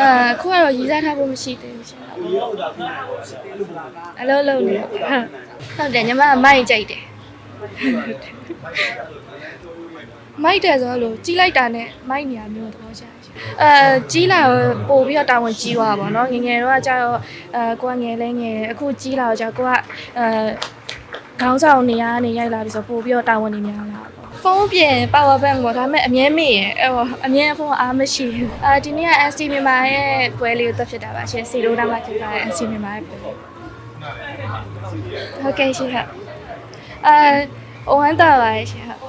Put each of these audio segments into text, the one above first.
အဲခုကတော့ရည်စားထားဖို့မရှိသေးဘူးရှင်အလုံးလုံးနေဟုတ်ဟုတ်တယ်ညီမကမိုက်ကြိုက်တယ်မိုက်တယ်ဆိုလို့ကြီးလိုက်တာနဲ့မိုက်နေရမျိုးသဘောကျတယ်ရှင်အဲကြီးလာတော့ပို့ပြီးတော့တာဝန်ကြီးသွားပါတော့ငယ်ငယ်တော့ကျတော့အဲကိုကငယ်လဲငယ်တယ်အခုကြီးလာတော့ကျကိုကအဲ ခေါင်းဆောင်နေရနေရိုက်လာပြီဆိုပို့ပြီးတော့တာဝန်နေများလာပေါ့ဖုန်းပြင် power bank ပေါ့ဒါပေမဲ့အမြဲမေ့ရယ်အဲ့ဟောအမြဲဖုန်းအားမရှိဘူးအာဒီနေ့က NC မြန်မာရဲ့ပွဲလေးကိုတက်ဖြစ်တာပါရှင်စီရိုးတာမှာဖြစ်တာ NC မြန်မာရဲ့ပွဲလေးဟုတ်ကဲ့ရှင်ဟုတ်အဲဝမ်းတာပါရဲ့ရှင်ဟုတ်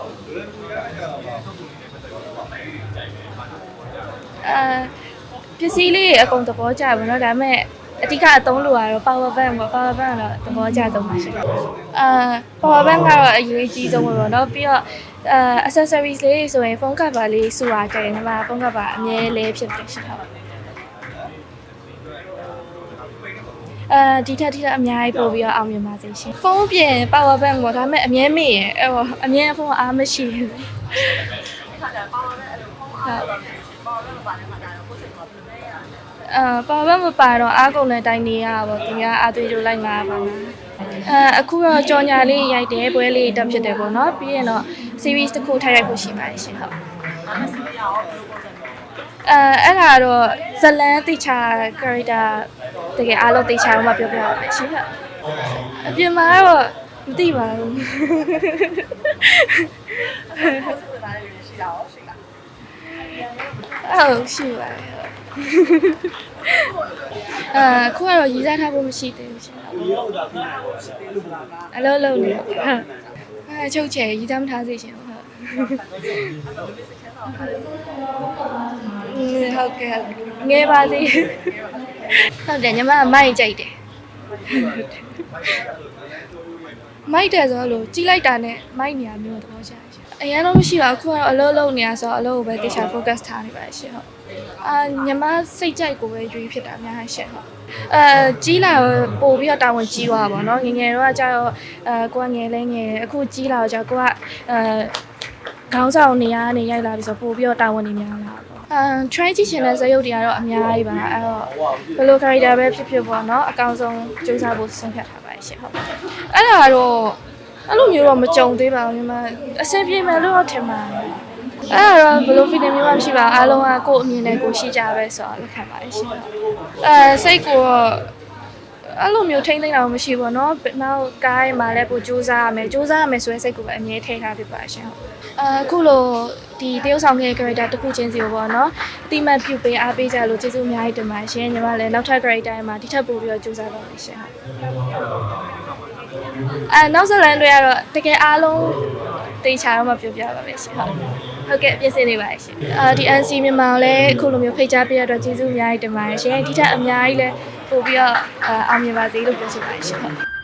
အာပစ္စည်းလေးအကုန်သဘောကျပါတော့ဒါပေမဲ့ အဓိကအသုံးလိုရတော့ power bank ပေါ့ power bank ကတော့သဘောကျသုံးပါရှင်အာ power bank ကတော့အရေးကြီးဆုံးပဲပေါ့နော်ပြီးတော့အာ accessories လေးဆိုရင်ဖုန်းကပ်ပါလေးစူပါကြတယ်ညီမဖုန်းကပ်ပါအမြဲလေးဖြစ်တယ်ရှင်ဟုတ်အဲဒီထက်ဒီထက်အများကြီးပို့ပြီးတော့အောင်မြင်ပါစေရှင်ဖုန်းပြင် power bank ပေါ့ဒါပေမဲ့အမြဲမေ့ရယ်အဲ့ဟောအမြဲဖုန်းအားမရှိဘူးဟုတ် အာပါဘမပါတော့အားကုန်တဲ့အတိုင်းနေရပါဘောသူများအားသွေးကြိုလိုက်လာပါလားအဲအခုတော့ကြော်ညာလေးရိုက်တယ်ပွဲလေးတက်ဖြစ်တယ်ပေါ့နော်ပြီးရင်တော့ series တစ်ခုထိုက်ရိုက်ဖို့ရှိပါတယ်ရှင်ဟုတ်အဲအဲ့ဒါတော့ဇလန်းတိချာ character တကယ်အားလုံးတိချာတော့မှပြောပြရမယ်ရှင်ဟုတ်အပြင်မှာတော့မသိပါဘူးဟုတ်ရှိပါတယ်ဟုတ် အာခုကတော့ရည်စားထားဖို့မရှိသေးဘူးရှင်အလုံးလုံးနေဟုတ်အဲချုပ်ချယ်ရည်စားမထားစေရှင်ဟုတ်อืมဟုတ်ကဲ့ငယ်ပါသေးဟုတ်တယ်ညီမကမိုက်ကြိုက်တယ်မိုက်တယ်ဆိုလို့ကြီးလိုက်တာနဲ့မိုက်နေရမျိုးသဘောကျတယ်ရှင်အရင်တော့မရှိပါဘူးအခုကတော့အလုံးလုံးနေရဆိုတော့အလုံးကိုပဲတေချာ focus ထားနေပါတယ်ရှင်ဟုတ် အာညီမစိတ်ကြိုက်ကိုပဲရွေးဖြစ်တာအများကြီးရှင်ဟုတ်အဲကြီးလာတော့ပို့ပြီးတော့တာဝန်ကြီးသွားပါတော့ငယ်ငယ်တော့ကျတော့အဲကိုကငယ်လဲငယ်တယ်အခုကြီးလာတော့ကျကိုကအဲခေါင်းဆောင်နေရနေရိုက်လာပြီဆိုပို့ပြီးတော့တာဝန်နေများလာပေါ့အမ် try ကြည့်ချင်တဲ့ဇာတ်ရုပ်တွေကတော့အများကြီးပါအဲ့တော့ဘယ်လို character ပဲဖြစ်ဖြစ်ပေါ့နော်အကောင်းဆုံးစူးစမ်းဖို့ဆုံးဖြတ်ထားပါတယ်ရှင်ဟုတ်အဲ့ဒါကတော့အဲ့လိုမျိုးတော့မကြုံသေးပါဘူးညီမအဆင်ပြေမယ်လို့တော့ထင်ပါတယ် အဲ့ဒါတော့ဘယ်လို feeling မျိုးမှမရှိပါဘူးအားလုံးကကိုယ့်အမြင်နဲ့ကိုယ်ရှိကြပဲဆိုတော့လက်ခံပါတယ်ရှင်အဲစိတ်ကိုတော့အဲ့လိုမျိုးထိမ့်သိမ့်တာမရှိဘူးเนาะနောက်ကားမှာလည်းပိုစူးစမ်းရမယ်စူးစမ်းရမယ်ဆိုရင်စိတ်ကိုပဲအမြဲထိထားဖြစ်ပါရှင်အခုလိုဒီတရုပ်ဆောင်ရဲ့ character တစ်ခုချင်းစီကိုပေါ့နော်အတိမတ်ပြုပေးအားပေးကြလို့ကျေးဇူးအများကြီးတင်ပါတယ်ရှင်ညီမလည်းနောက်ထပ် character မှာဒီထက်ပိုပြီးတော့စူးစမ်းပါမယ်ရှင်အဲနောက်ဆက်လန်တွေကတော့တကယ်အားလုံးတေချာတော့မှပြောပြပါမယ်ရှင်ဟုတ် ဟုတ်ကဲ့ပြင်ဆင်နေပါတယ်ရှင်အာဒီ NC မြန်မာကိုလည်းအခုလိုမျိုးဖိတ်ကြားပေးရတဲ့အတွက်ကျေးဇူးအများကြီးတင်ပါတယ်ရှင်ဒီထက်အများကြီးလည်းပို့ပြီးတော့အာအောင်မြင်ပါစေလို့ပြောချင်ပါတယ်ရှင်ဟုတ်